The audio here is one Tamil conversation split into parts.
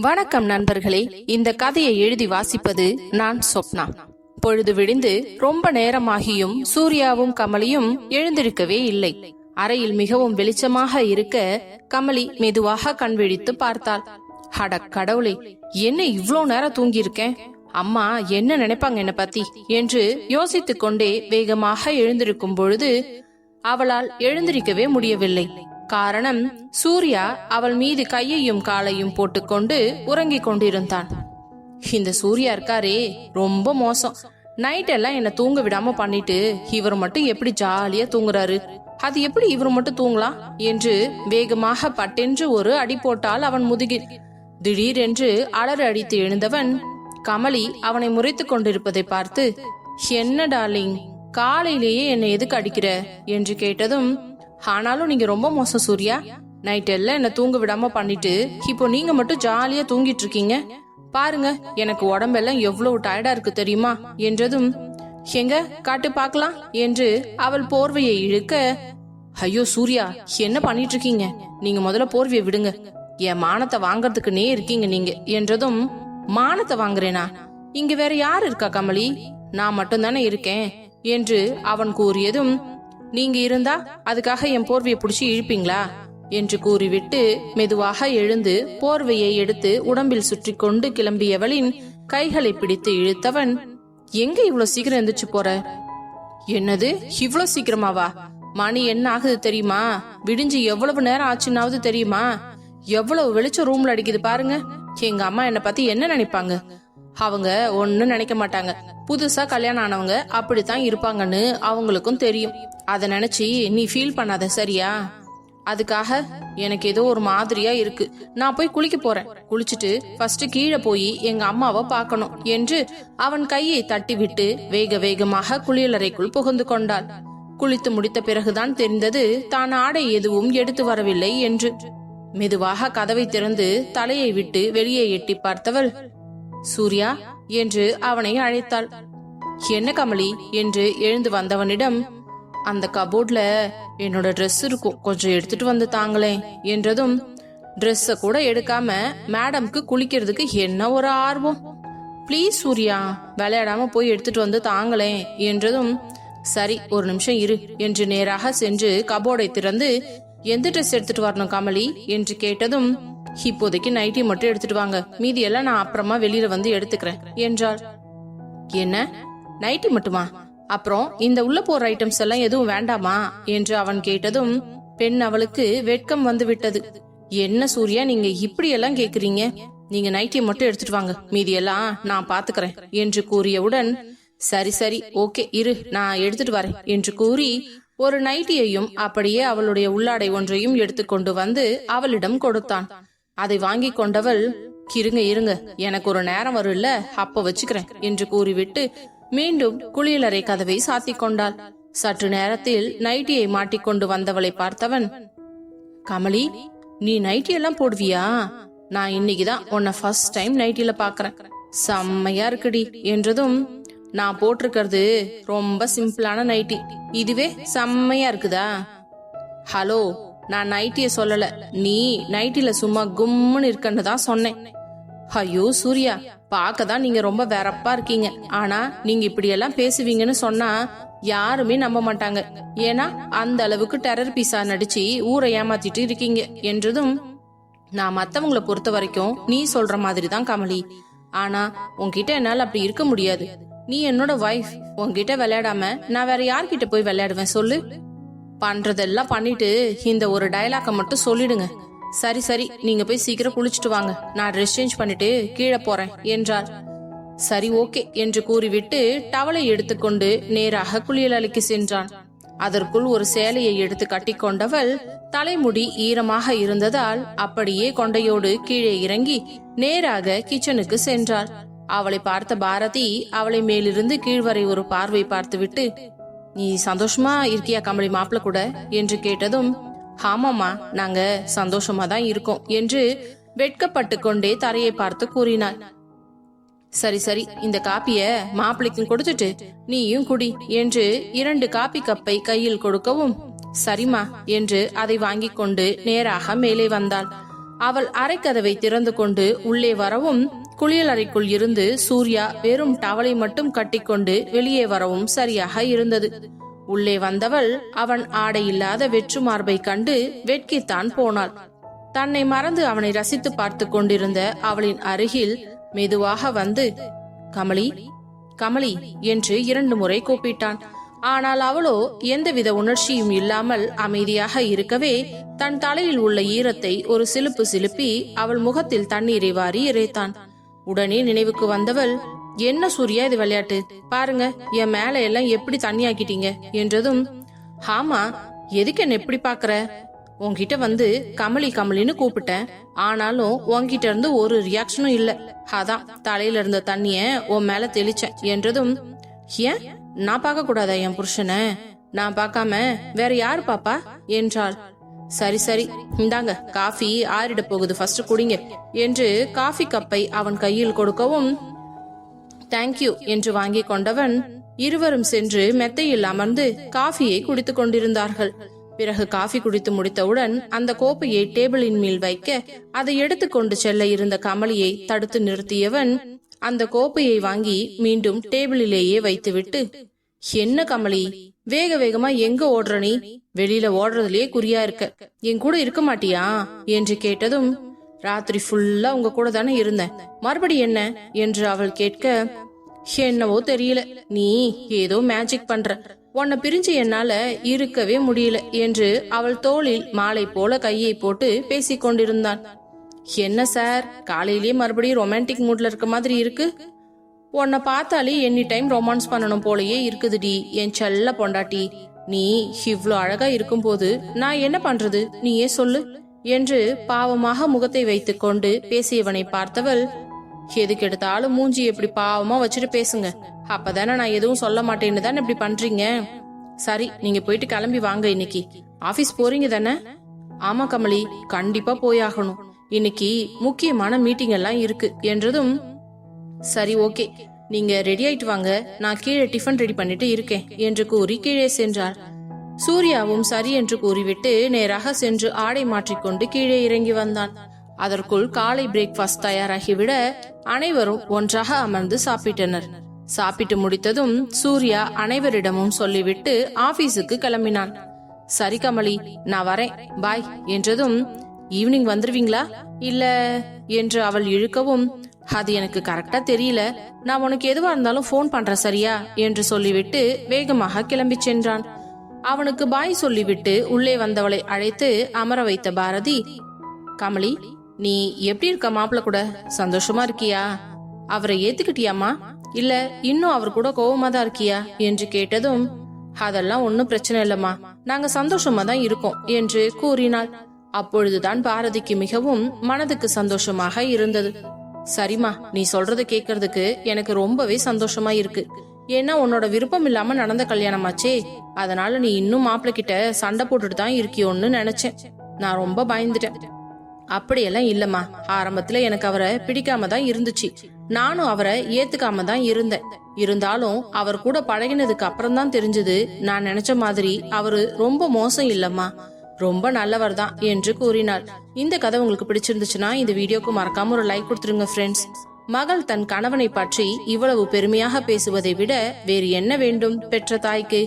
வணக்கம் நண்பர்களே. இந்த கதையை எழுதி வாசிப்பது நான் சொப்னா. பொழுது விடிந்து ரொம்ப நேரமாகியும் சூர்யாவும் கமலியும் எழுந்திருக்கவே இல்லை. அறையில் மிகவும் வெளிச்சமாக இருக்க கமலி மெதுவாக கண் விழித்து பார்த்தாள். ஹட கடவுளே என்ன இவ்ளோ நேரம் தூங்கியிருக்கேன்? அம்மா என்ன நினைப்பாங்க என்ன பத்தி? என்று யோசித்துக் கொண்டே வேகமாக எழுந்திருக்கும் பொழுது அவளால் எழுந்திருக்கவே முடியவில்லை. காரணம் சூர்யா அவள் மீது கையையும் காலையும் போட்டுக்கொண்டு உறங்கிக் கொண்டிருந்தான். இந்த சூர்யா இருக்காரே ரொம்ப மோசம். நைட் எல்லாம் என்ன தூங்க விடாம பண்ணிட்டு இவர் மட்டும் எப்படி ஜாலியா தூங்குறாரு? அது எப்படி இவர் மட்டும் தூங்கலாம்? என்று வேகமாக பட்டென்று ஒரு அடி போட்டால் அவன் முதுகில். திடீரென்று அலற அடித்து எழுந்தவன் கமலி அவனை முறைத்துக் கொண்டிருப்பதை பார்த்து என்ன டார்லிங் காலையிலேயே என்னை எதுக்கு அடிக்கிற? என்று கேட்டதும் ஆனாலும் நீங்க ரொம்ப மோசம் சூர்யா. நைட் எல்லாம் என்ன தூங்க விடாம பண்ணிட்டு இப்போ நீங்க மட்டும் ஜாலியா தூங்கிட்டு இருக்கீங்க. பாருங்க எனக்கு உடம்பெல்லாம் எவ்வளவு டயர்டா இருக்கு தெரியுமா? என்றதும் எங்க காட்டு பார்க்கலாம்? என்று அவள் போர்வையை இழுக்க ஐயோ சூர்யா என்ன பண்ணிட்டு இருக்கீங்க? நீங்க முதல்ல போர்வையை விடுங்க. என் மானத்தை வாங்கறதுக்குன்னே இருக்கீங்க நீங்க. என்றதும் மானத்தை வாங்குறேனா? இங்க வேற யார் இருக்கா கமலி? நான் மட்டும் தானே இருக்கேன். என்று அவன் கூறியதும் நீங்க இருந்தா அதுக்காக என் போர்வையை பிடிச்சி இழுப்பீங்களா? என்று கூறிவிட்டு மெதுவாக எழுந்து போர்வையை எடுத்து உடம்பில் சுற்றி கொண்டு கிளம்பியவளின் கைகளை பிடித்து இழுத்தவன் எங்க இவ்வளவு சீக்கிரம் எந்திரிச்சு போற? என்னது? இவ்வளவு சீக்கிரமாவா? மணி என்ன ஆகுது தெரியுமா? விடிஞ்சு எவ்வளவு நேரம் ஆச்சுன்னாவது தெரியுமா? எவ்வளவு வெளிச்சம் ரூம்ல அடிக்குது பாருங்க. எங்க அம்மா என்ன பத்தி என்ன நினைப்பாங்க? அவங்க ஒன்னும் நினைக்க மாட்டாங்க. புதுசா கல்யாணம் ஆனவங்க அப்படித்தான் இருப்பாங்கன்னு அவங்களுக்கும் தெரியும். அத நினைச்சு நீ ஃபீல் பண்ணாத சரியா? அதுக்காக எனக்கு ஏதோ ஒரு மாதிரியா இருக்கு. நான் போய் குளிக்க போறேன். குளிச்சுட்டு ஃபர்ஸ்ட் கீழே போய் எங்க அம்மாவை பார்க்கணும் என்று அவன் கையை தட்டிவிட்டு வேக வேகமாக குளியலறைக்குள் புகுந்து கொண்டாள் குளித்து முடித்த பிறகுதான் தெரிந்தது தான் ஆடை எதுவும் எடுத்து வரவில்லை என்று. மெதுவாக கதவை திறந்து தலையை விட்டு வெளியே எட்டி பார்த்தவள் சூர்யா என்று அவனை அழைத்தாள். என்ன கமலி? என்று எழுந்து வந்தவனிடம் அந்த கபோர்ட்ல என்னோட ட்ரெஸ் இருக்கும் கொஞ்சம் எடுத்துட்டு வந்து தாங்களேன் என்றதும் ட்ரெஸ்ஸ கூட எடுக்காம மேடம்க்கு குளிக்கிறதுக்கு என்ன ஒரு ஆர்வம்? ப்ளீஸ் சூர்யா விளையாடாம போய் எடுத்துட்டு வந்து தாங்களேன் என்றதும் சரி ஒரு நிமிஷம் இரு என்று நேராக சென்று கபோர்டை திறந்து எந்த ட்ரெஸ் எடுத்துட்டு வரணும் கமலி? என்று கேட்டதும் இப்போதைக்கு நைட்டி மட்டும் எடுத்துட்டு வாங்க. மீதி எல்லாம் நான் அப்புறமா வெளியில வந்து எடுத்துக்கிறேன் என்றாள். என்ன? நைட்டி மட்டுமா? அப்புறம் இந்த உள்ள போற ஐட்டம்ஸ் எல்லாம் எதுவும் வேண்டாமா? என்று அவன் கேட்டதும் பெண் அவளுக்கு வெட்கம் வந்து விட்டது. என்ன சூர்யா நீங்க இப்படி எல்லாம் கேக்குறீங்க? நீங்க நைட்டியை மட்டும் எடுத்துட்டு வாங்க. மீதி எல்லாம் நான் பாத்துக்கிறேன் என்று கூறியவுடன் சரி சரி ஓகே இரு நான் எடுத்துட்டு வரேன் என்று கூறி ஒரு நைட்டியையும் அப்படியே அவளுடைய உள்ளாடை ஒன்றையும் எடுத்துக்கொண்டு வந்து அவளிடம் கொடுத்தான். அதை வாங்கி கொண்டவள் இருங்க இருங்க எனக்கு ஒரு நேரம் வரும்ல அப்ப வச்சுக்கிறேன் என்று கூறிவிட்டு மீண்டும் குளியலறை கதவை சாத்திக் கொண்டாள். சற்று நேரத்தில் நைட்டியை மாட்டிக்கொண்டு வந்தவளை பார்த்தவன் கமலி நீ நைட்டி எல்லாம் போடுவியா? நான் இன்னைக்குதான் உன்னை ஃபர்ஸ்ட் டைம் நைட்டில பாக்குறேன். செம்மையா இருக்குடி என்றதும் நான் போட்டிருக்கிறது ரொம்ப சிம்பிளான நைட்டி இதுவே செம்மையா இருக்குதா? ஹலோ நான் நைட்டிய சொல்லல. நீ நைட்டில சும்மா கும்முன்னு இருக்கன்னு தான் சொன்னேன். ஐயோ சூர்யா பார்க்க தான் நீங்க ரொம்ப வெறப்பா இருக்கீங்க. ஆனா நீங்க இப்படி எல்லாம் பேசுவீங்கன்னு சொன்னா யாருமே நம்ப மாட்டாங்க. ஏன்னா அந்த அளவுக்கு டெரர் பீஸா நடிச்சு ஊரை ஏமாத்திட்டு இருக்கீங்க என்றதும் நான் மத்தவங்களை பொறுத்த வரைக்கும் நீ சொல்ற மாதிரி தான் கமலி. ஆனா உன்கிட்ட என்னால அப்படி இருக்க முடியாது. நீ என்னோட வைஃப் உன்கிட்ட விளையாடாம நான் வேற யார்கிட்ட போய் விளையாடுவேன் சொல்லு. பண்றதெல்லாம் பண்ணிட்டு இந்த ஒரு டயலாக்க மட்டும் சொல்லிடுங்க. சரி சரி நீங்க போய் சீக்கிரம் குளிச்சுட்டு வாங்க. நான் ட்ரெஸ் சேஞ்ச் பண்ணிட்டு கீழே போறேன் என்றார் சரி ஓகே என்று கூறிவிட்டு டவலை எடுத்துக்கொண்டு நேராக குளியலறைக்கு சென்றான். அதற்குள் ஒரு சேலையை எடுத்து கட்டிக்கொண்டவள் தலைமுடி ஈரமாக இருந்ததால் அப்படியே கொண்டையோடு கீழே இறங்கி நேராக கிச்சனுக்கு சென்றாள். அவளை பார்த்த பாரதி அவளை மேலிருந்து கீழ்வரை ஒரு பார்வை பார்த்துவிட்டு நீ சந்தோஷமா இருக்கியா கமலி மாப்பிள்ள கூட? என்று கேட்டதும் ஆமாமா நாங்க சந்தோஷமா தான் இருக்கோம் என்று வெட்கப்பட்டு கொண்டே தரையை பார்த்து கூறினாள். சரி சரி இந்த காப்பிய மாப்பிளைக்கும் கொடுத்துட்டு நீயும் குடி என்று இரண்டு காப்பி கப்பை கையில் கொடுக்கவும் சரிம்மா என்று அதை வாங்கிக் கொண்டு நேராக மேலே வந்தாள். அவள் அரைக்கதவை திறந்து கொண்டு உள்ளே வரவும் குளியலறைக்குள் இருந்து சூர்யா வெறும் டவலை மட்டும் கட்டிக்கொண்டு வெளியே வரவும் சரியாக இருந்தது. உள்ளே வந்தவள் அவன் ஆடை இல்லாத வெற்று மார்பை கண்டு வெட்கித்தான் போனாள். தன்னை மறந்து அவனை ரசித்து பார்த்து கொண்டிருந்த அவளின் அருகில் மெதுவாக வந்து கமலி கமலி என்று இரண்டு முறை கூப்பிட்டான். ஆனால் அவளோ எந்தவித உணர்ச்சியும் இல்லாமல் அமைதியாக இருக்கவே தன் தலையில் உள்ள ஈரத்தை ஒரு சிலுப்பு சிலுப்பி அவள் முகத்தில் தண்ணீரை வாரி இறைத்தான். உடனே நினைவுக்கு வந்தவள் என்ன சூர்யா இது விளையாட்டு? பாருங்க என் மேல எல்லாம் எப்படி தண்ணி ஆக்கிட்டீங்க என்றதும் ஆமா எதுக்கு என்ன எப்படி பாக்குற? உன்கிட்ட வந்து கமலி கமலின்னு கூப்பிட்டேன். ஆனாலும் உன்கிட்ட இருந்து ஒரு ரியாக்ஷனும் இல்ல. அதான் தலையில இருந்த தண்ணிய உன் மேல தெளிச்சேன் என்றதும் ஏன்? நான் பார்க்க கூடாதா என் புருஷனை? நான் பார்க்காம வேற யாரு பாப்பா? என்றாள். சரி சரி. இந்தாங்க காஃபி ஆறிட போகுது. ஃபர்ஸ்ட் குடிங்க. என்று காஃபி கப்பை அவன் கையில் கொடுக்கவும் தேங்க்யூ என்று வாங்கி கொண்டவன் இருவரும் சென்று மெத்தையில் அமர்ந்து காஃபியை குடித்துக் கொண்டிருந்தார்கள். பிறகு காஃபி குடித்து முடித்தவுடன் அந்த கோப்பையை டேபிளின் மேல் வைக்க அதை எடுத்துக்கொண்டு செல்ல இருந்த கமலியை தடுத்து நிறுத்தியவன் அந்த கோப்பையை வாங்கி மீண்டும் டேபிளிலேயே வைத்துவிட்டு என்ன கமலி? வேக வேகமா எங்க ஓடுற நீ? வெளியில ஓடுறதுலயே குறியா இருக்க. என் கூட இருக்க மாட்டியா? என்று கேட்டதும் ராத்திரி ஃபுல்லா உங்க கூட தானே இருந்தேன். மறுபடி என்ன? என்று அவள் கேட்க என்னவோ தெரியல. நீ ஏதோ மேஜிக் பண்ற. உன்னை பிரிஞ்சு என்னால இருக்கவே முடியல என்று அவள் தோளில் மாலை போல கையை போட்டு பேசிக் கொண்டிருந்தான். என்ன சார்? காலையிலேயே மறுபடியும் ரொமான்டிக் மூட்ல இருக்க மாதிரி இருக்கு. உன்னை பார்த்தாலே எனி டைம் ரொமான்ஸ் பண்ணணும் போலயே இருக்குதுடி. என் செல்ல பொண்டாட்டி நீ இவ்ளோ அழகா இருக்கும்போது நான் என்ன பண்றது? நீயே சொல்லு. என்று பாவமாக முகத்தை வைத்துக் கொண்டு பேசியவனை பார்த்தவள் எதுக்கு எடுத்தாலும் மூஞ்சி எப்படி பாவமா வச்சுட்டு பேசுங்க. அப்பதானே நான் எதுவும் சொல்ல மாட்டேன்னு தானே இப்படி பண்றீங்க? சரி நீங்க போயிட்டு கிளம்பி வாங்க இன்னைக்கு. ஆபீஸ் போறீங்க தானே? ஆமா கமலி கண்டிப்பா போயாகணும் இன்னைக்கு முக்கியமான மீட்டிங் எல்லாம் இருக்கு. என்றதும் சரி ஓகே. நீங்க ரெடி ஆயிட்டு வாங்க. நான் கீழே டிஃபன் ரெடி பண்ணிட்டு இருக்கேன் என்று கூறி கீழே சென்றார் சூர்யாவும் சரி என்று கூறிவிட்டு நேராக சென்று ஆடை மாற்றிக்கொண்டு கீழே இறங்கி வந்தான். அதற்குள் காலை பிரேக்ஃபாஸ்ட் தயாராகிவிட அனைவரும் ஒன்றாக அமர்ந்து சாப்பிட்டனர். சாப்பிட்டு முடித்ததும் சூர்யா அனைவரிடமும் சொல்லிவிட்டு ஆபீஸுக்கு கிளம்பினான். சரி கமலி நான் வரேன். பாய் என்றதும் ஈவினிங் வந்துருவீங்களா? இல்ல என்று அவள் இழுக்கவும் அது எனக்கு கரெக்டா தெரியல. நான் உனக்கு எதுவா இருந்தாலும் ஃபோன் பண்றேன் சரியா? என்று சொல்லிவிட்டு வேகமாக கிளம்பி சென்றான். அவனுக்கு பாய் சொல்லிவிட்டு உள்ளே வந்தவளை அழைத்து அமர வைத்த பாரதி கமலி நீ எப்படி இருக்க மாப்பிள்ள கூட? சந்தோஷமா இருக்கியா? அவரை ஏத்துக்கிட்டியாமா இல்ல இன்னும் அவர் கூட கோவமா தான் இருக்கியா? என்று கேட்டதும் அதெல்லாம் ஒன்னும் பிரச்சனை இல்லம்மா. நாங்க சந்தோஷமா தான் இருக்கோம் என்று கூறினாள். அப்பொழுதுதான் பாரதிக்கு மிகவும் மனதுக்கு சந்தோஷமாக இருந்தது. சரிம்மா நீ சொல்றத கேக்குறதுக்கு எனக்கு ரொம்பவே சந்தோஷமா இருக்கு. ஏன்னா உன்னோட விருப்பம் இல்லாம நடந்த கல்யாணமாச்சே அதனால நீ இன்னும் மாப்பிள்ள கிட்ட சண்டை போட்டுட்டு தான் இருக்கியோன்னு நினைச்சேன். நான் ரொம்ப பயந்துட்டேன். அப்படியெல்லாம் இல்லம்மா. ஆரம்பத்துல எனக்கு அவரை பிடிக்காம தான் இருந்துச்சு. நானும் அவரை ஏத்துக்காம தான் இருந்தேன். இருந்தாலும் அவர் கூட பழகினதுக்கு அப்புறம் தான் தெரிஞ்சது நான் நினைச்ச மாதிரி அவரு ரொம்ப மோசம் இல்லம்மா. ரொம்ப நல்லவர் தான் என்று கூறினாள் இந்த கதை உங்களுக்கு பிடிச்சிருந்துச்சுன்னா இந்த வீடியோக்கு மறக்காம ஒரு லைக் கொடுத்துருங்க ஃப்ரெண்ட்ஸ் மகள் தன் கணவனை பற்றி இவ்வளவு பெருமையாக பேசுவதை விட வேறு என்ன வேண்டும் பெற்ற தாய்க்கு?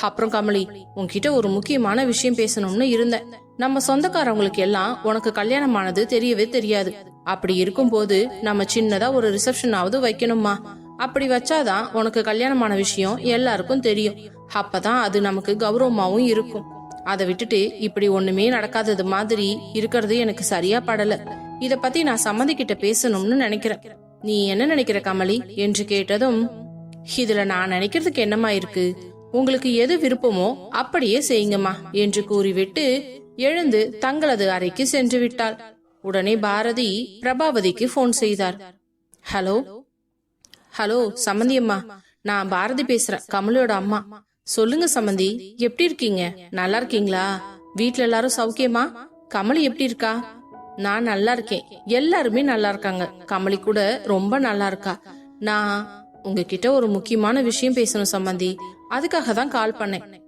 அப்புறம் கமலி உன்கிட்ட ஒரு முக்கியமான விஷயம் பேசணும்னு இருந்தேன். நம்ம சொந்தக்காரவங்களுக்கு எல்லாம் உனக்கு கல்யாணம் ஆனது தெரியவே தெரியாது. அப்படி இருக்கும்போது நம்ம சின்னதா ஒரு ரிசப்ஷனாவது வைக்கணுமா? அப்படி வச்சாதான் உனக்கு கல்யாணமான விஷயம் எல்லாருக்கும் தெரியும். அப்பதான் அது நமக்கு கௌரவமாவும் இருக்கும். அதை விட்டுட்டு இப்படி ஒண்ணுமே நடக்காதது மாதிரி இருக்கிறது எனக்கு சரியா படல. இத பத்தி நான் சம்மந்தி கிட்ட பேசணும்னு நினைக்கிறேன். நீ என்ன நினைக்கிற கமலி? என்று கேட்டதும் இதுல நான் நினைக்கிறதுக்கு என்னமா இருக்கு? உங்களுக்கு எது விருப்பமோ அப்படியே செய்யுங்கம்மா என்று கூறிவிட்டு எழுந்து தங்களது அறைக்கு சென்று விட்டாள். உடனே பாரதி பிரபாவதிக்கு போன் செய்தார். ஹலோ? ஹலோ சம்மந்தியம்மா நான் பாரதி பேசுறேன் கமலோட அம்மா. சொல்லுங்க சம்மந்தி எப்படி இருக்கீங்க? நல்லா இருக்கீங்களா? வீட்ல எல்லாரும் சௌக்கியமா? கமலி எப்படி இருக்கா? நான் நல்லா இருக்கேன். எல்லாருமே நல்லா இருக்காங்க. கமலி கூட ரொம்ப நல்லா இருக்கா. நான் உங்ககிட்ட ஒரு முக்கியமான விஷயம் பேசணும் சம்மந்தி அதுக்காக தான் கால் பண்ணேன்.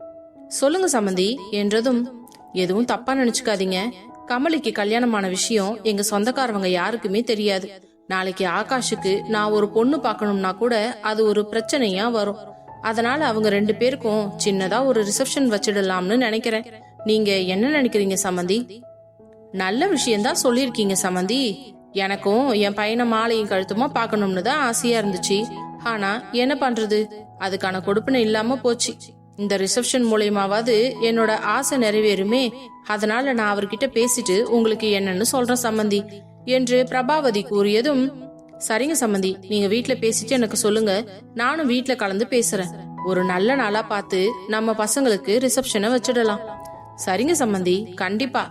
சொல்லுங்க சம்மந்தி என்றதும் எதுவும் தப்பா நினைச்சுக்காதீங்க. கமலிக்கு கல்யாணமான விஷயம் எங்க சொந்தக்காரவங்க யாருக்குமே தெரியாது. நாளைக்கு ஆகாஷுக்கு நான் ஒரு பொண்ணு பார்க்கணும்னா கூட அது ஒரு பிரச்சனையா வரும். அதனால அவங்க ரெண்டு பேருக்கும் சின்னதா ஒரு ரிசப்ஷன் வச்சிடலாம்னு நினைக்கிறேன். நீங்க என்ன நினைக்கிறீங்க சம்மந்தி நல்ல விஷயம்தான் சொல்லியிருக்கீங்க சம்மந்தி எனக்கும் என் பையனை மாலையும் கழுத்துமா பார்க்கணும்னு தான் ஆசையா இருந்துச்சு. ஆனா என்ன பண்றது? அதுக்கான கொடுப்பினை இல்லாம போச்சு. இந்த ரிசப்ஷன் மூலியமாவது என்னோட ஆசை நிறைவேறுமே. அதனால நான் அவர்கிட்ட பேசிட்டு உங்களுக்கு என்னன்னு சொல்றேன் சம்மந்தி என்று பிரபாவதி கூறியதும் சரிங்க சம்மந்தி நீங்க வீட்டுல பேசிட்டு எனக்கு சொல்லுங்க. நானும் வீட்டுல கலந்து பேசுறேன். ஒரு நல்ல நாளா பார்த்து நம்ம பசங்களுக்கு ரிசப்ஷனை வச்சிடலாம். சரிங்க சம்மந்தி கண்டிப்பா.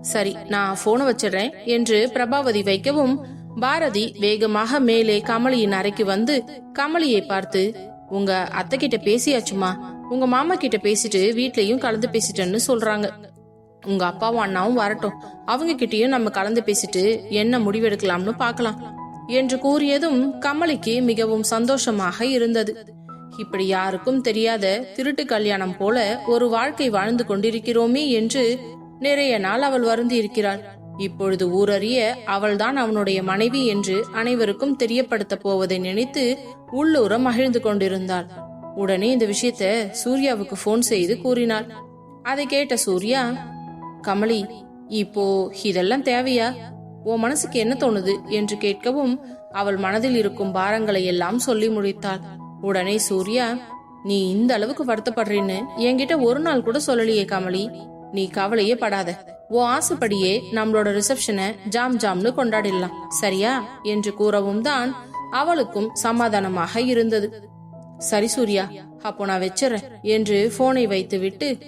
சரி நான் போனை வச்சிடுறேன் என்று பிரபாவதி வைக்கவும் பாரதி வேகமாக மேலே கமலியின் அறைக்கு வந்து கமலியை பார்த்து உங்க அத்தை கிட்ட பேசியாச்சுமா? உங்க மாமா கிட்ட பேசிட்டு வீட்லயும் கலந்து பேசிட்டேன்னு சொல்றாங்க. உங்க அப்பாவும் அண்ணாவும் வரட்டும். அவங்க கிட்டயும் நம்ம கலந்து பேசிட்டு என்ன முடிவெடுக்கலாம்னு பார்க்கலாம். என்று கூறியதும் கமலிக்கு மிகவும் சந்தோஷமாக இருந்தது. இப்படி யாருக்கும் தெரியாத திருட்டு கல்யாணம் போல ஒரு வாழ்க்கை வாழ்ந்து கொண்டிருக்கிறோமே என்று நிறைய நாள் அவள் வருந்தி இருக்கிறாள் இப்பொழுது ஊரறிய அவள்தான் அவனுடைய மனைவி என்று அனைவருக்கும் தெரியப்படுத்த போவதை நினைத்து உள்ளூர மகிழ்ந்து கொண்டிருந்தாள். உடனே இந்த விஷயத்த சூர்யாவுக்கு போன் செய்து கூறினாள். அதை கேட்ட சூர்யா கமலி இப்போ இதெல்லாம் தேவையா? உன் மனசுக்கு என்ன தோணுது என்று கேட்கவும் அவள் மனதில் இருக்கும் பாரங்களை எல்லாம் சொல்லி முடித்தாள். உடனே சூர்யா நீ இந்த அளவுக்கு வருத்தப்படுறேன்னு என்கிட்ட ஒரு நாள் கூட சொல்லலையே கமலி. நீ கவலையே படாத. ஓ ஆசைப்படியே நம்மளோட ரிசப்ஷனை ஜாம் ஜாம்னு கொண்டாடிடலாம். சரியா? என்று கூறவும் தான் அவளுக்கும் சமாதானமாக இருந்தது. சரி சூர்யா அப்போ நான் வச்சிடறேன் என்று போனை வைத்துவிட்டு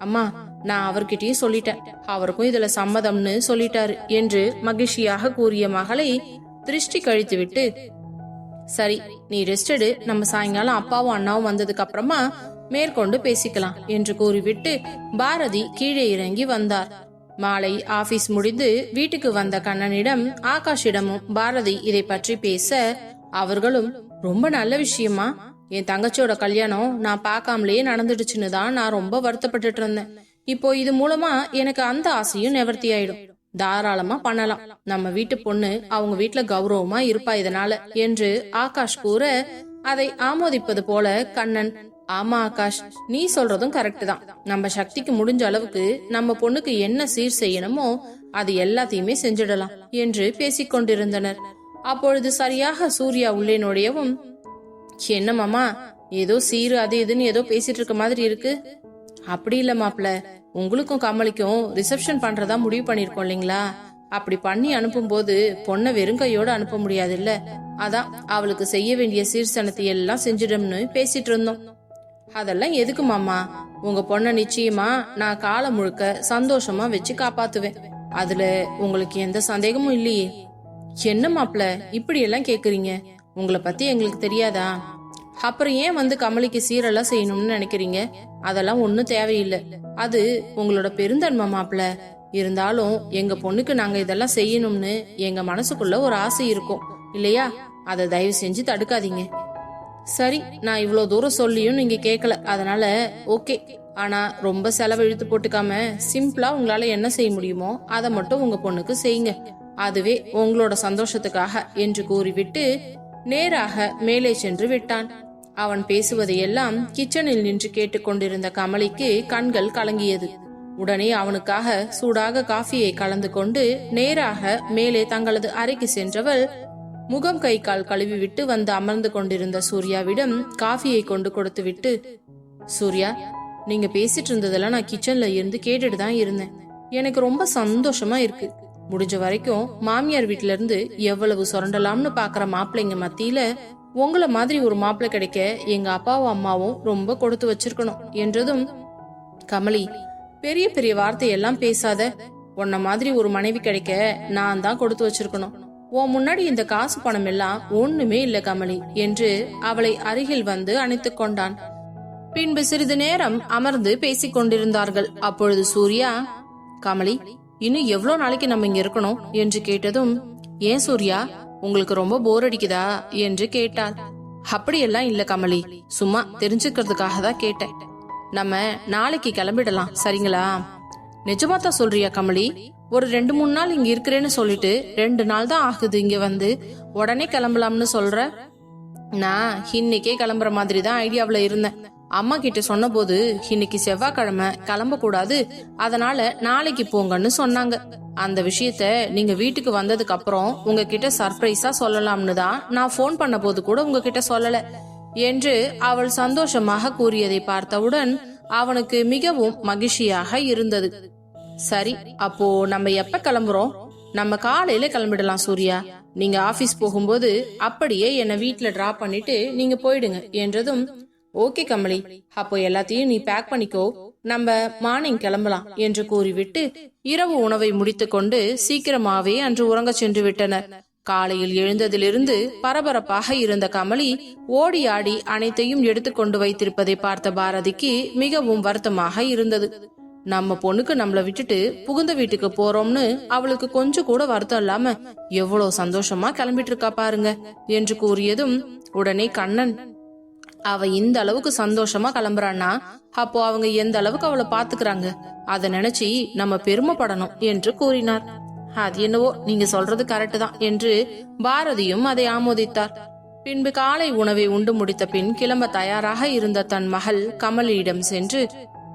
அம்மா நான் அவர்கிட்டயும் சொல்லிட்டேன். அவருக்கும் இதுல சம்மதம்னு சொல்லிட்டாரு என்று மகிழ்ச்சியாக கூறிய மகளை திருஷ்டி கழித்து விட்டு சரி நீ ரெஸ்ட் எடு. நம்ம சாயங்காலம் அப்பாவும் அண்ணாவும் வந்ததுக்கு அப்புறமா மேற்கொண்டு பேசிக்கலாம் என்று கூறிவிட்டு பாரதி கீழே இறங்கி வந்தார். மாலை ஆபீஸ் முடிந்து வீட்டுக்கு வந்த கண்ணனிடம் ஆகாஷிடமும் பாரதி இதை பற்றி பேச அவர்களும் ரொம்ப நல்ல விஷயமா? என் தங்கச்சியோட கல்யாணம் நான் பார்க்காமலேயே நடந்துடுச்சுன்னு தான் நான் ரொம்ப வருத்தப்பட்டுட்டு இருந்தேன். இப்போ இது மூலமா எனக்கு அந்த ஆசையும் நிவர்த்தி ஆயிடும். தாராளமா பண்ணலாம். நம்ம வீட்டு பொண்ணு அவங்க வீட்டுல கௌரவமா இருப்பா இதனால என்று ஆகாஷ் கூற அதை ஆமோதிப்பது போல கண்ணன். ஆமா ஆகாஷ். நீ சொல்றதும் கரெக்ட் தான். நம்ம சக்திக்கு முடிஞ்ச அளவுக்கு நம்ம பொண்ணுக்கு என்ன சீர் செய்யணுமோ அது எல்லாத்தையுமே செஞ்சிடலாம். என்று பேசிக் கொண்டிருந்தனர் அப்பொழுது சரியாக சூர்யா உள்ளே நுழையவும் என்ன மாமா ஏதோ சீரு அது இதுன்னு ஏதோ பேசிட்டு இருக்க மாதிரி இருக்கு. அப்படி இல்ல மாப்ள உங்களுக்கும் கமலிக்கும் ரிசப்ஷன் பண்றதா முடிவு பண்ணிருக்கோம் இல்லைங்களா? அப்படி பண்ணி அனுப்பும்போது பொண்ணை வெறுங்கையோட அனுப்ப முடியாது இல்ல அதான் அவளுக்கு செய்ய வேண்டிய சீர்சனத்தை எல்லாம் செஞ்சிடும்னு பேசிட்டு இருந்தோம். அதெல்லாம் எதுக்கு மாமா? உங்க பொண்ண நிச்சயமா நான் காலம் முழுக்க சந்தோஷமா வச்சு காப்பாத்துவேன். அதுல உங்களுக்கு எந்த சந்தேகமும் இல்லையே. என்ன மாப்ள இப்படி எல்லாம் கேக்குறீங்க? உங்களை பத்தி எங்களுக்கு தெரியாதா? அப்புறம் ஏன் வந்து கமலிக்கு சீரெல்லாம் செய்யணும்னு நினைக்கிறீங்க? அதெல்லாம் ஒண்ணும் தேவையில்லை. அது உங்களோட பெருந்தன்மை மாப்பிள. இருந்தாலும் எங்க பொண்ணுக்கு நாங்க இதெல்லாம் செய்யணும்னு எங்க மனசுக்குள்ள ஒரு ஆசை இருக்கும். இல்லையா? அதை தயவு செஞ்சு தடுக்காதீங்க. சரி நான் இவ்வளோ தூரம் சொல்லியும் நீங்க கேட்கல அதனால ஓகே. ஆனா ரொம்ப செலவு இழுத்து போட்டுக்காம சிம்பிளா உங்களால என்ன செய்ய முடியுமோ அதை மட்டும் உங்க பொண்ணுக்கு செய்யுங்க. அதுவே உங்களோட சந்தோஷத்துக்காக என்று கூறிவிட்டு நேராக மேலே சென்று விட்டான். அவன் பேசுவதையெல்லாம் கிச்சனில் நின்று கேட்டுக்கொண்டிருந்த கமலிக்கு கண்கள் கலங்கியது. உடனே அவனுக்காக சூடாக காஃபியை கலந்து கொண்டு நேராக மேலே தங்களது அறைக்கு சென்றவள் முகம் கை கால் கழுவிவிட்டு வந்து அமர்ந்து கொண்டிருந்த சூர்யாவிடம் காஃபியை கொண்டு கொடுத்து விட்டு சூர்யா நீங்க பேசிட்டு இருந்ததெல்லாம் நான் கிச்சன்ல இருந்து கேட்டுட்டு தான் இருந்தேன். எனக்கு ரொம்ப சந்தோஷமா இருக்கு. முடிஞ்ச வரைக்கும் மாமியார் வீட்ல இருந்து எவ்வளவு சுரண்டலாம்னு பாக்குற மாப்பிள்ளைங்க மத்தியில உங்கள மாதிரி ஒரு மாப்பிள்ளை கிடைக்க எங்க அப்பாவும் அம்மாவும் ரொம்ப கொடுத்து வச்சிருக்கணும் என்றதும் கமலி பெரிய பெரிய வார்த்தையெல்லாம் பேசாத. உன்ன மாதிரி ஒரு மனைவி கிடைக்க நான் தான் கொடுத்து வச்சிருக்கணும். உன் முன்னாடி இந்த காசு பணம் எல்லாம் ஒண்ணுமே இல்ல கமலி என்று அவளை அருகில் வந்து அணைத்துக் கொண்டான். பின்பு சிறிது நேரம் அமர்ந்து பேசிக் கொண்டிருந்தார்கள். அப்பொழுது சூர்யா கமலி இன்னும் எவ்வளவு நாளைக்கு நம்ம இங்க இருக்கணும்? என்று கேட்டதும் ஏன் சூர்யா? உங்களுக்கு ரொம்ப போர் அடிக்குதா? என்று கேட்டாள். அப்படியெல்லாம் இல்ல கமலி. சும்மா தெரிஞ்சுக்கிறதுக்காக தான் கேட்டேன். நம்ம நாளைக்கு கிளம்பிடலாம். சரிங்களா? நிஜமாத்தான் சொல்றியா கமலி? ஒரு ரெண்டு மூணு நாள் இங்க இருக்கிறேன்னு சொல்லிட்டு ரெண்டு நாள் தான் ஆகுது இங்க வந்து. உடனே கிளம்பலாம்னு சொல்ற? நான் இன்னைக்கே கிளம்புற மாதிரி தான் ஐடியாவில் இருந்தேன். அம்மா கிட்ட சொன்னபோது இன்னைக்கு செவ்வாய்க்கிழமை கிளம்ப கூடாது அதனால நாளைக்கு போங்கன்னு சொன்னாங்க. அந்த விஷயத்த நீங்க வீட்டுக்கு வந்ததுக்கு அப்புறம் உங்ககிட்ட சர்ப்ரைஸா சொல்லலாம்னு தான் நான் ஃபோன் பண்ண போது கூட உங்ககிட்ட சொல்லல. என்று அவள் சந்தோஷமாக கூறியதை பார்த்தவுடன் அவனுக்கு மிகவும் மகிழ்ச்சியாக இருந்தது. சரி அப்போ நம்ம எப்ப கிளம்புறோம்? நம்ம காலையில கிளம்பிடலாம் சூர்யா. நீங்க ஆபீஸ் போகும்போது அப்படியே என்ன வீட்டுல டிராப் பண்ணிட்டு நீங்க போயிடுங்க என்றதும் ஓகே கமலி அப்போ எல்லாத்தையும் நீ பேக் பண்ணிக்கோ. நம்ம மார்னிங் கிளம்பலாம் என்று கூறிவிட்டு இரவு உணவை முடித்துக்கொண்டு சீக்கிரமாவே அன்று உறங்கச் சென்று விட்டனர். காலையில் எழுந்ததிலிருந்து பரபரப்பாக இருந்த கமலி ஓடி ஆடி அனைத்தையும் எடுத்துக்கொண்டு வைத்திருப்பதை பார்த்த பாரதிக்கு மிகவும் வருத்தமாக இருந்தது. நம்ம பொண்ணுக்கு நம்மள விட்டுட்டு புகுந்த வீட்டுக்கு போறோம்னு அவளுக்கு கொஞ்சம் கூட வருத்தம் இல்லாம எவ்வளவு சந்தோஷமா கிளம்பிட்டு இருக்கா பாருங்க என்று கூறியதும் உடனே கண்ணன் அவ இந்த அளவுக்கு சந்தோஷமா கிளம்புறான்னா அப்போ அவங்க எந்த அளவுக்கு அவளை பாத்துக்கிறாங்க? அத நினைச்சு நம்ம பெருமைப்படணும் என்று கூறினார். அது என்னவோ நீங்க சொல்றது கரெக்ட் தான் என்று பாரதியும் அதை ஆமோதித்தார். பின்பு காலை உணவை உண்டு முடித்த பின் கிளம்ப தயாராக இருந்த தன் மகள் கமலியிடம் சென்று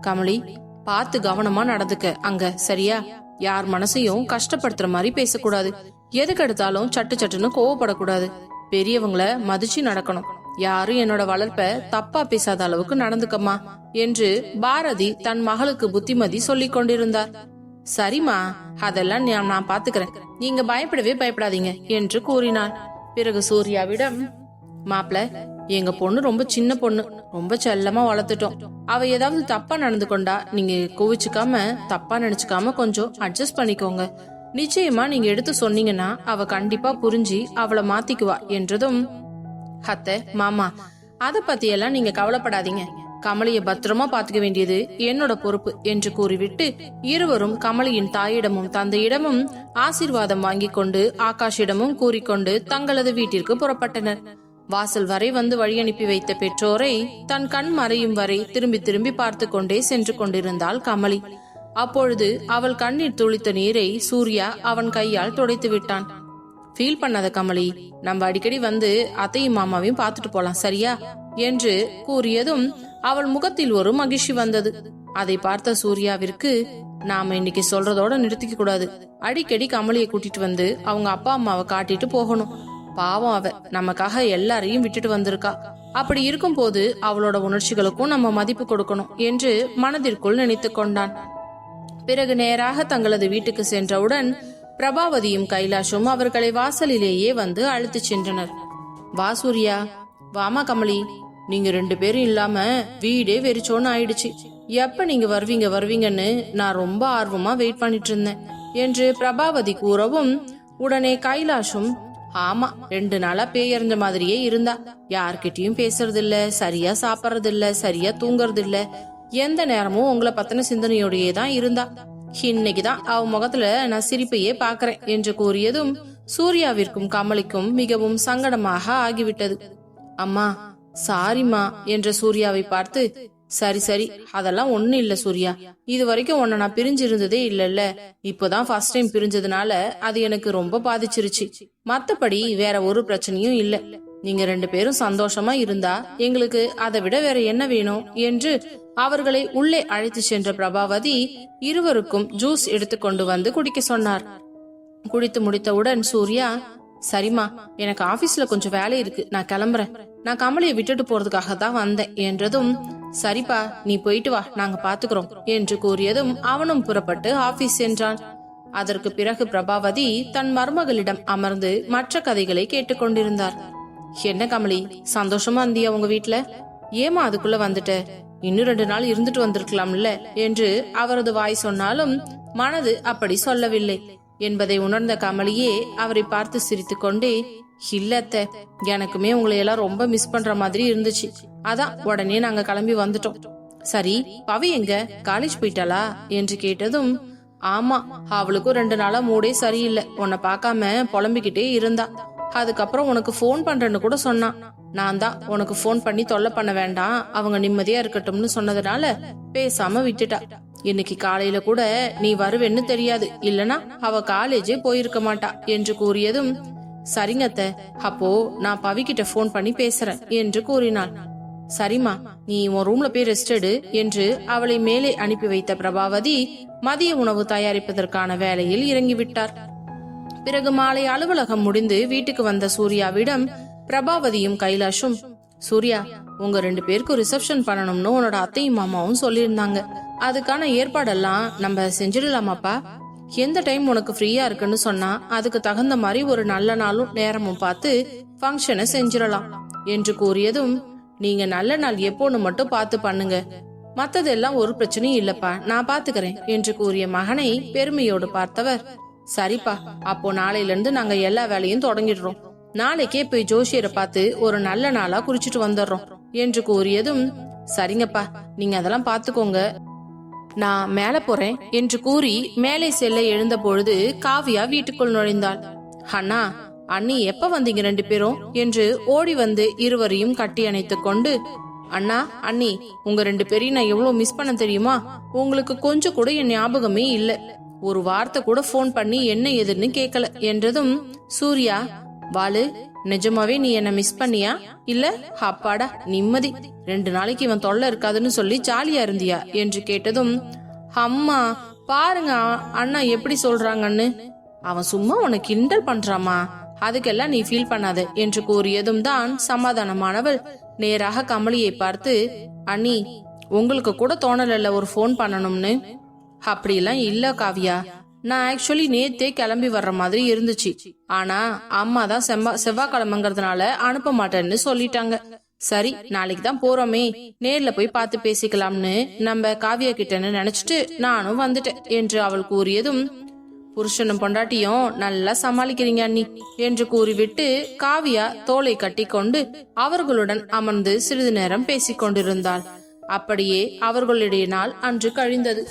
கமலி பார்த்து கவனமா நடந்துக்க. அங்க சரியா? யார் மனசையும் கஷ்டப்படுத்துற மாதிரி பேசக்கூடாது. எதுக்கு எடுத்தாலும் சட்டு சட்டுன்னு கோவப்படக்கூடாது. பெரியவங்கள மதிச்சு நடக்கணும். யாரும் என்னோட வளர்ப்ப தப்பா பேசாத அளவுக்கு நடந்துக்கம்மா என்று பாரதி தன் மகளுக்கு புத்திமதி சொல்லிக் கொண்டிருந்தார். சரிம்மா அதெல்லாம் நான் நான் பாத்துக்கிறேன். நீங்க பயப்படவே பயப்படாதீங்க என்று கூறினார் பிறகு சூர்யாவிடம் மாப்பிள எங்க பொண்ணு ரொம்ப சின்ன பொண்ணு ரொம்ப செல்லமா வளர்த்துட்டோம். அவ ஏதாவது தப்பா நடந்து கொண்டா நீங்க கோவிச்சுக்காம தப்பா நினைச்சுக்காம கொஞ்சம் அட்ஜஸ்ட் பண்ணிக்கோங்க. நிச்சயமா நீங்க எடுத்து சொன்னீங்கன்னா அவ கண்டிப்பா புரிஞ்சு அவளை மாத்திக்குவா என்றதும் அத்தை மாமா அத பத்தியெல்லாம் நீங்க கவலைப்படாதீங்க. கமலிய பத்திரமா பாத்துக்க வேண்டியது என்னோட பொறுப்பு என்று கூறிவிட்டு இருவரும் கமலியின் தாயிடமும் தந்தையிடமும் ஆசீர்வாதம் வாங்கிக் கொண்டு ஆகாஷிடமும் கூறிக்கொண்டு தங்களது வீட்டிற்கு புறப்பட்டனர். வாசல் வரை வந்து வழி அனுப்பி வைத்த பெற்றோரை தன் கண் மறையும் வரை திரும்பி திரும்பி பார்த்து கொண்டே சென்று கொண்டிருந்தாள் கமலி. அப்பொழுது அவள் கண்ணீர் துளித்த நீரை சூர்யா அவன் கையால் துடைத்து விட்டான். ஃபீல் பண்ணாத கமலி. நம்ம அடிக்கடி வந்து அத்தையும் மாமாவையும் பார்த்துட்டு போலாம் சரியா? என்று கூறியதும் அவள் முகத்தில் ஒரு மகிழ்ச்சி வந்தது. அதை பார்த்த சூர்யாவிற்கு நாம இன்னைக்கு சொல்றதோட நிறுத்திக்க கூடாது. அடிக்கடி கமலியை கூட்டிட்டு வந்து அவங்க அப்பா அம்மாவை காட்டிட்டு போகணும். பாவம் அவ. நமக்காக எல்லாரையும் விட்டுட்டு வந்திருக்கா. அப்படி இருக்கும் போது அவளோட உணர்ச்சிகளுக்கும் நம்ம மதிப்பு கொடுக்கணும் என்று மனதிற்குள் நினைத்து கொண்டான். பிறகு நேராக தங்களது வீட்டுக்கு சென்றவுடன் பிரபாவதியும் கைலாஷும் அவர்களை வாசலிலேயே வந்து அழைத்துச் சென்றனர். வா சூர்யா வாமா கமலி நீங்க ரெண்டு பேரும் இல்லாம வீடே வெறிச்சோன்னு ஆயிடுச்சு. எப்ப நீங்க வருவீங்க வருவீங்கன்னு நான் ரொம்ப ஆர்வமா வெயிட் பண்ணிட்டு இருந்தேன் என்று பிரபாவதி கூறவும் உடனே கைலாஷும் ஆமா ரெண்டு நாளா பேயறிஞ்ச மாதிரியே இருந்தா. யார்கிட்டயும் பேசுறது இல்ல சரியா சாப்பிடுறது இல்ல சரியா தூங்குறது இல்ல எந்த நேரமும் உங்களை பத்தின சிந்தனையோடையே தான் இருந்தா. இன்னைக்குதான் அவ முகத்துல நான் சிரிப்பையே பாக்குறேன் என்று கூறியதும் சூர்யாவிற்கும் கமலிக்கும் மிகவும் சங்கடமாக ஆகிவிட்டது. அம்மா சாரிம்மா என்ற சூர்யாவை பார்த்து சரி சரி அதெல்லாம் ஒண்ணு இல்ல சூர்யா. இது வரைக்கும் உன்னை நான் பிரிஞ்சிருந்ததே இல்லல்ல. இப்போதான் ஃபர்ஸ்ட் டைம் பிரிஞ்சதுனால அது எனக்கு ரொம்ப பாதிச்சிருச்சு. மத்தபடி வேற ஒரு பிரச்சனையும் இல்ல. நீங்க ரெண்டு பேரும் சந்தோஷமா இருந்தா எங்களுக்கு அதை விட வேற என்ன வேணும் என்று அவர்களை உள்ளே அழைத்து சென்ற பிரபாவதி இருவருக்கும் ஜூஸ் எடுத்துக்கொண்டு வந்து குடிக்க சொன்னார். குடித்து முடித்தவுடன் சூர்யா சரிம்மா எனக்கு ஆபீஸ்ல கொஞ்சம் வேலை இருக்கு நான் கிளம்புறேன். நான் கமலையை விட்டுட்டு போறதுக்காக தான் வந்தேன் என்றதும் சரிப்பா நீ போயிட்டு வா நாங்க பாத்துக்கிறோம் என்று கூறியதும் அவனும் புறப்பட்டு ஆபீஸ் சென்றான். அதற்கு பிறகு பிரபாவதி தன் மருமகளிடம் அமர்ந்து மற்ற கதைகளை கேட்டுக்கொண்டிருந்தார் என்ன கமலி சந்தோஷமா இருந்தியா உங்க வீட்டுல ஏமா அதுக்குள்ள வந்துட்ட? இன்னும் ரெண்டு நாள் இருந்துட்டு வந்திருக்கலாம்ல? என்று அவரது வாய் சொன்னாலும் மனது அப்படி சொல்லவில்லை. என்பதை உணர்ந்த கமலியே அவரை பார்த்து சிரித்துக்கொண்டே கொண்டே இல்லத்த எனக்குமே உங்களை எல்லாம் ரொம்ப மிஸ் பண்ற மாதிரி இருந்துச்சு. அதான் உடனே நாங்க கிளம்பி வந்துட்டோம். சரி பவி எங்க? காலேஜ் போயிட்டாளா? என்று கேட்டதும் ஆமா அவளுக்கும் ரெண்டு நாளா மூடே சரியில்லை. உன்னை பார்க்காம புலம்பிக்கிட்டே இருந்தா. அதுக்கப்புறம் உனக்கு ஃபோன் பண்றேன்னு கூட சொன்னான். நான் தான் உனக்கு ஃபோன் பண்ணி தொல்லை பண்ண வேண்டாம். அவங்க நிம்மதியா இருக்கட்டும்னு சொன்னதுனால பேசாம விட்டுட்டா. இன்னைக்கு காலையில கூட நீ வருவேன்னு தெரியாது. இல்லனா அவ காலேஜே போயிருக்க மாட்டா என்று கூறியதும் சரிங்கத்த அப்போ நான் பவிக்கிட்ட ஃபோன் பண்ணி பேசுறேன் என்று கூறினாள். சரிம்மா நீ உன் ரூம்ல போய் ரெஸ்ட் எடு என்று அவளை மேலே அனுப்பி வைத்த பிரபாவதி மதிய உணவு தயாரிப்பதற்கான வேலையில் இறங்கிவிட்டார். பிறகு மாலை அலுவலகம் முடிந்து வீட்டுக்கு வந்த சூர்யாவிடம் பிரபாவதியும் கைலாஷும் சூர்யா உங்க ரெண்டு பேருக்கும் ரிசப்ஷன் பண்ணணும்னு உன்னோட அத்தையும் மாமாவும் சொல்லியிருந்தாங்க. அதுக்கான ஏற்பாடெல்லாம் நம்ம செஞ்சிடலாமாப்பா? எந்த டைம் உனக்கு ஃப்ரீயா இருக்குன்னு சொன்னா அதுக்கு தகுந்த மாதிரி ஒரு நல்ல நாளும் நேரமும் பார்த்து ஃபங்க்ஷனை செஞ்சிடலாம். என்று கூறியதும் நீங்க நல்ல நாள் எப்போன்னு மட்டும் பார்த்து பண்ணுங்க. மத்ததெல்லாம் ஒரு பிரச்சனையும் இல்லப்பா நான் பாத்துக்கிறேன் என்று கூறிய மகனை பெருமையோடு பார்த்தவர். சரிப்பா அப்போ நாளையில இருந்து நாங்க எல்லா வேலையும் தொடங்கிடுறோம். நாளைக்கே போய் ஜோஷியரை பார்த்து ஒரு நல்ல நாளா குறிச்சிட்டு வந்துடுறோம் என்று கூறியதும் சரிங்கப்பா நீங்க அதெல்லாம் பாத்துக்கோங்க நான் மேல போறேன் என்று கூறி மேலே செல்ல எழுந்த பொழுது காவியா வீட்டுக்குள் நுழைந்தாள். அண்ணா அண்ணி எப்ப வந்தீங்க ரெண்டு பேரும் என்று ஓடி வந்து இருவரையும் கட்டி அணைத்துக் கொண்டு அண்ணா அண்ணி உங்க ரெண்டு பேரையும் நான் எவ்வளவு மிஸ் பண்ண தெரியுமா? உங்களுக்கு கொஞ்சம் கூட என் ஞாபகமே இல்ல. ஒரு வார்த்தை கூட ஃபோன் பண்ணி என்ன ஏதுன்னு கேட்கல என்றதும் சூர்யா பாலு நிஜமாவே நீ என்ன மிஸ் பண்ணியா? இல்ல அப்பாடா நிம்மதி. ரெண்டு நாளைக்கு இவன் தொல்லை இருக்காதுன்னு சொல்லி ஜாலியா இருந்தியா? என்று கேட்டதும் அம்மா பாருங்க அண்ணா எப்படி சொல்றாங்கன்னு. அவன் சும்மா உன்னை கிண்டல் பண்றாமா? அதுக்கெல்லாம் நீ ஃபீல் பண்ணாத. என்று கூறியதும் தான் சமாதானமானவள் நேராக கமலியை பார்த்து அண்ணி உங்களுக்கு கூட தோணலல்ல ஒரு ஃபோன் பண்ணணும்னு? அப்படிலாம் இல்ல காவியா. நான் ஆக்சுவலி நேத்தே கிளம்பி வர்ற மாதிரி இருந்துச்சு. ஆனா அம்மா தான் செவ்வா செவ்வாய்க்கிழமைங்கிறதுனால அனுப்ப மாட்டேன்னு சொல்லிட்டாங்க. சரி நாளைக்கு தான் போறோமே. நேர்ல போய் பார்த்து பேசிக்கலாம்னு நம்ம காவியா கிட்டன்னு நினைச்சிட்டு நானும் வந்துட்டேன் என்று அவள் கூறியதும் புருஷனும் பொண்டாட்டியும் நல்லா சமாளிக்கிறீங்க அண்ணி என்று கூறிவிட்டு காவியா தோலை கட்டிக்கொண்டு அவர்களுடன் அமர்ந்து சிறிது நேரம் பேசிக் கொண்டிருந்தாள் அப்படியே அவர்களுடைய நாள் அன்று கழிந்தது.